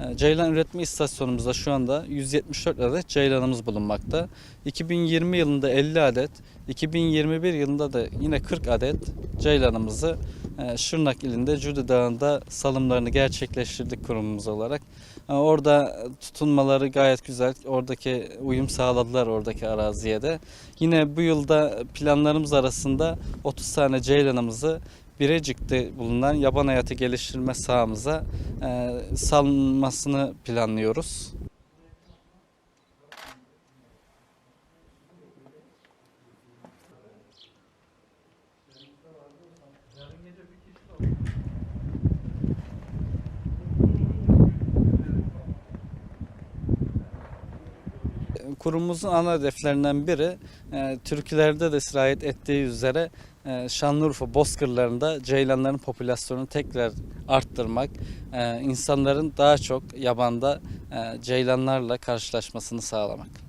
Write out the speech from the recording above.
E, Ceylan üretme istasyonumuzda şu anda 174 adet ceylanımız bulunmakta. 2020 yılında 50 adet, 2021 yılında da yine 40 adet ceylanımızı e, Şırnak ilinde Cüde Dağı'nda salımlarını gerçekleştirdik kurumumuz olarak. E, Orada tutunmaları gayet güzel. Oradaki uyum sağladılar oradaki araziye de. Yine bu yılda planlarımız arasında 30 tane ceylanımızı Birecik'te bulunan yaban hayatı geliştirme sahamıza e, salınmasını planlıyoruz. Kurumumuzun ana hedeflerinden biri e, türkülerde de sirayet ettiği üzere e, Şanlıurfa bozkırlarında ceylanların popülasyonunu tekrar arttırmak, e, insanların daha çok yabanda e, ceylanlarla karşılaşmasını sağlamak.